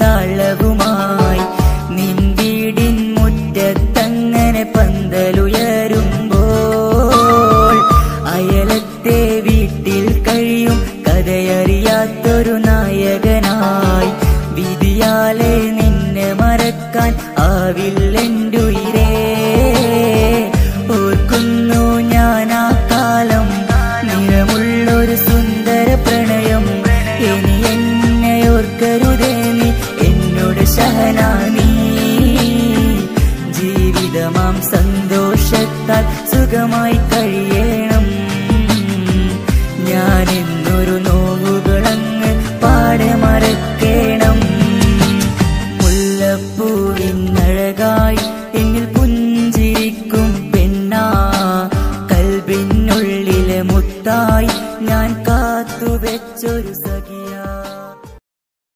താളവുമായി നിൻ വീടിൻ മുറ്റത്തങ്ങനെ പന്തലുയരുമ്പോൾ അയലത്തെ വീട്ടിൽ കഥയറിയാത്തൊരു നിന്നെ മറക്കാൻ ആവില്ലെന്റുയിരേ ശഹനാനീ ജീവിതമാം സന്തോഷത്താൽ സുഖമായി കഴിയണം. ഞാൻ എന്നൊരു നോവുകളങ്ങ് പാടെ മറക്കേണം മുല്ലപ്പൂവിനഴകായി എന്നിൽ പുഞ്ചിരിക്കും പെണ്ണാ. കൽബിനുള്ളിലെ മുത്തായി ഞാൻ കാത്തുവെച്ചൊരു സഖിയാ.